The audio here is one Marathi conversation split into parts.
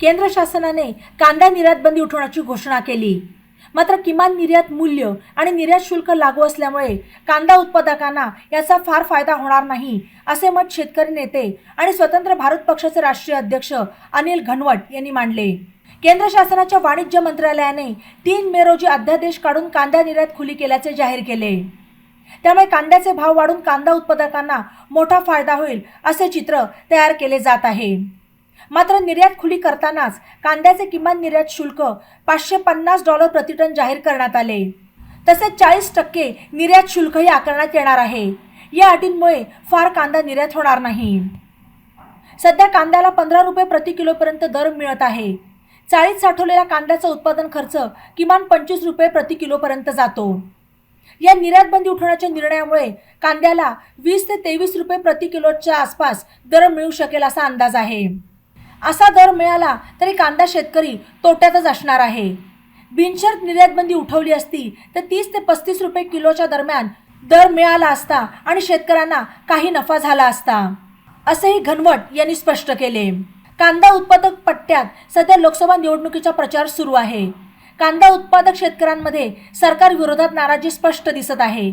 केंद्र शासनाने कांदा निर्यात बंदी उठवण्याची घोषणा केली. मात्र किमान निर्यात मूल्य आणि निर्यात शुल्क लागू असल्यामुळे कांदा उत्पादकांना याचा फार फायदा होणार नाही असे मत शेतकरी नेते आणि स्वतंत्र भारत पक्षाचे राष्ट्रीय अध्यक्ष अनिल घनवट यांनी मांडले. केंद्र शासनाच्या वाणिज्य मंत्रालयाने तीन मे रोजी अध्यादेश काढून कांदा निर्यात खुली केल्याचे जाहीर केले. त्यामुळे कांद्याचे भाव वाढून कांदा उत्पादकांना मोठा फायदा होईल असे चित्र तयार केले जात आहे. मात्र निर्यात खुली करतानाच कांद्याचे किमान निर्यात शुल्क पाचशे पन्नास डॉलर प्रतिटन जाहीर करण्यात आले. तसेच चाळीस टक्के निर्यात शुल्कही आकारण्यात येणार आहे. या अटींमुळे फार कांदा निर्यात होणार नाही. सध्या कांद्याला पंधरा रुपये प्रति किलोपर्यंत दर मिळत आहे. चाळीत साठवलेल्या कांद्याचा उत्पादन खर्च किमान पंचवीस रुपये प्रति किलोपर्यंत जातो. या निर्यात बंदी उठवण्याच्या निर्णयामुळे कांद्याला वीस ते तेवीस रुपये प्रति किलोच्या आसपास दर मिळू शकेल असा अंदाज आहे. असा दर मिळाला तरी कांदा शेतकरी तोट्यातच असणार आहे. बिनशर्त निर्यातबंदी उठवली असती तर तीस ते पस्तीस रुपये किलोच्या दरम्यान दर मिळाला असता आणि शेतकऱ्यांना काही नफा झाला असता असेही घनवट यांनी स्पष्ट केले. कांदा उत्पादक पट्ट्यात सध्या लोकसभा निवडणुकीचा प्रचार सुरू आहे. कांदा उत्पादक शेतकऱ्यांमध्ये सरकार विरोधात नाराजी स्पष्ट दिसत आहे.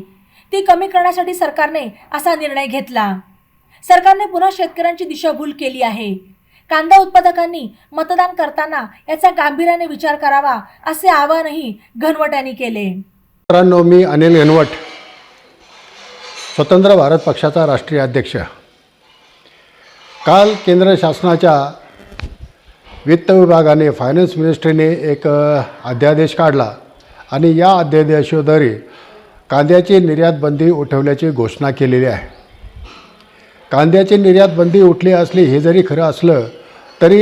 ती कमी करण्यासाठी सरकारने असा निर्णय घेतला. सरकारने पुन्हा शेतकऱ्यांची दिशाभूल केली आहे. कांदा उत्पादकांनी मतदान करताना याचा गांभीर्याने विचार करावा असे आवाहनही घनवट यांनी केले. मित्रांनो मी अनिल घनवट स्वतंत्र भारत पक्षाचा राष्ट्रीय अध्यक्ष. काल केंद्र शासनाच्या वित्त विभागाने फायनान्स मिनिस्ट्रीने एक अध्यादेश काढला आणि या अध्यादेशाद्वारे कांद्याची निर्यात बंदी उठवल्याची घोषणा केलेली आहे. कांद्याची निर्यात बंदी उठली असली हे जरी खरं असलं तरी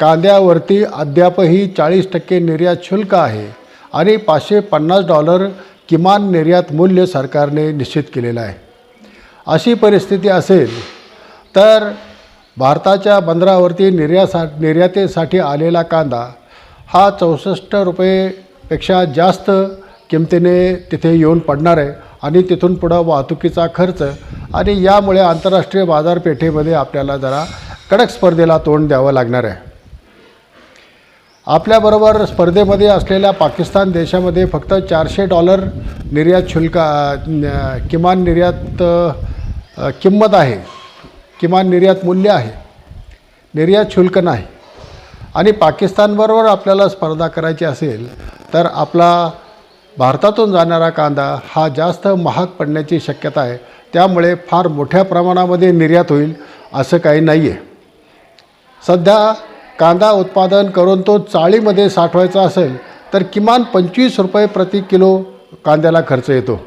कांद्यावरती अद्यापही चाळीस टक्के निर्यात शुल्क आहे आणि पाचशे पन्नास डॉलर किमान निर्यात मूल्य सरकारने निश्चित केलेलं आहे. अशी परिस्थिती असेल तर भारताच्या बंदरावरती निर्यासा निर्यातीसाठी आलेला कांदा हा चौसष्ट रुपयेपेक्षा जास्त किमतीने तिथे येऊन पडणार आहे. आणि तिथून पुढं वाहतुकीचा खर्च आणि यामुळे आंतरराष्ट्रीय बाजारपेठेमध्ये आपल्याला जरा कडक स्पर्धेला तोंड द्यावं लागणार आहे. आपल्याबरोबर स्पर्धेमध्ये असलेल्या पाकिस्तान देशामध्ये फक्त चारशे डॉलर निर्यात शुल्क किमान निर्यात किंमत आहे. किमान निर्यात मूल्य आहे. निर्यात शुल्क नाही. आणि पाकिस्तानबरोबर आपल्याला स्पर्धा करायची असेल तर आपला भारतातून जाणारा कांदा हा जास्त महाग पडण्याची शक्यता आहे. त्यामुळे फार मोठ्या प्रमाणामध्ये निर्यात होईल असं काही नाही आहे सध्या कांदा उत्पादन करून तो चाळीमध्ये साठवायचा असेल तर किमान पंचवीस रुपये प्रति किलो कांद्याला खर्च येतो.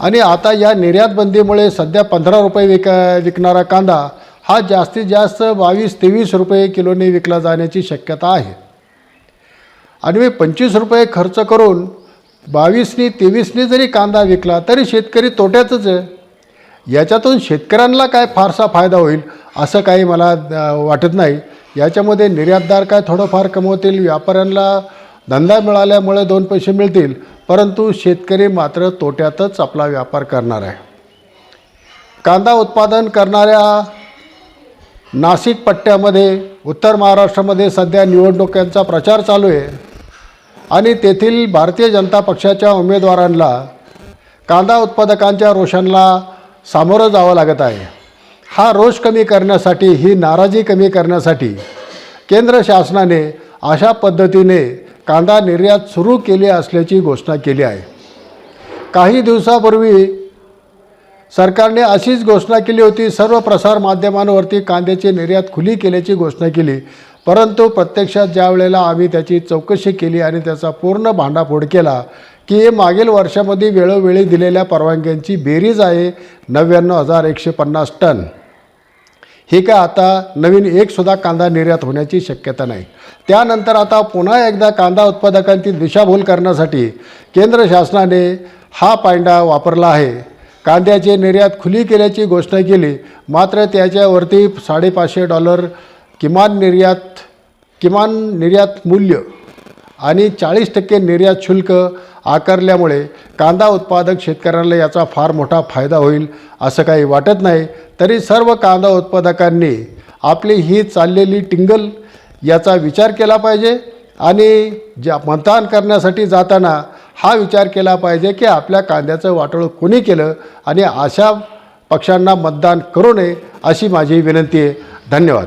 आणि आता या निर्यात बंदीमुळे सध्या पंधरा रुपये विक विकणारा कांदा हा जास्तीत जास्त बावीस तेवीस रुपये किलोने विकला जाण्याची शक्यता आहे. आणि मी पंचवीस रुपये खर्च करून बावीसनी तेवीसनी जरी कांदा विकला तरी शेतकरी तोट्यातच आहे. याच्यातून शेतकऱ्यांना काय फारसा फायदा होईल असं काही मला वाटत नाही. याच्यामध्ये निर्यातदार काय थोडंफार कमवतील व्यापाऱ्यांना धंदा मिळाल्यामुळे दोन पैसे मिळतील परंतु शेतकरी मात्र तोट्यातच आपला व्यापार करणार आहे. कांदा उत्पादन करणाऱ्या नाशिक पट्ट्यामध्ये उत्तर महाराष्ट्रामध्ये सध्या निवडणुकांचा प्रचार चालू आहे. आणि तेथील भारतीय जनता पक्षाच्या उमेदवारांना कांदा उत्पादकांच्या रोषांना सामोरं जावं लागत आहे. हा रोष कमी करण्यासाठी ही नाराजी कमी करण्यासाठी केंद्र शासनाने अशा पद्धतीने कांदा निर्यात सुरू केली असल्याची घोषणा केली आहे. काही दिवसापूर्वी सरकारने अशीच घोषणा केली होती सर्व प्रसार माध्यमांवरती कांद्याची निर्यात खुली केल्याची घोषणा केली. परंतु प्रत्यक्षात ज्या वेळेला आम्ही त्याची चौकशी केली आणि त्याचा पूर्ण भांडाफोड केला की मागील वर्षामध्ये वेळोवेळी दिलेल्या परवानग्यांची बेरीज आहे नव्याण्णव हजार एकशे पन्नास टन. हे काय आता नवीन एकसुद्धा कांदा निर्यात होण्याची शक्यता नाही. त्यानंतर आता पुन्हा एकदा कांदा उत्पादकांची दिशाभूल करण्यासाठी केंद्र शासनाने हा पायंडा वापरला आहे. कांद्याची निर्यात खुली केल्याची घोषणा केली मात्र त्याच्यावरती साडेपाचशे डॉलर किमान निर्यात किमान निर्यात मूल्य आणि चाळीस टक्के निर्यात शुल्क आकारल्यामुळे कांदा उत्पादक शेतकऱ्यांना याचा फार मोठा फायदा होईल असं काही वाटत नाही. तरी सर्व कांदा उत्पादकांनी आपली ही चाललेली टिंगल याचा विचार केला पाहिजे आणि ज्या मतदान करण्यासाठी जाताना हा विचार केला पाहिजे की आपल्या कांद्याचं वाटोळं कोणी केलं आणि अशा पक्षांना मतदान करू नये अशी माझी विनंती आहे. धन्यवाद.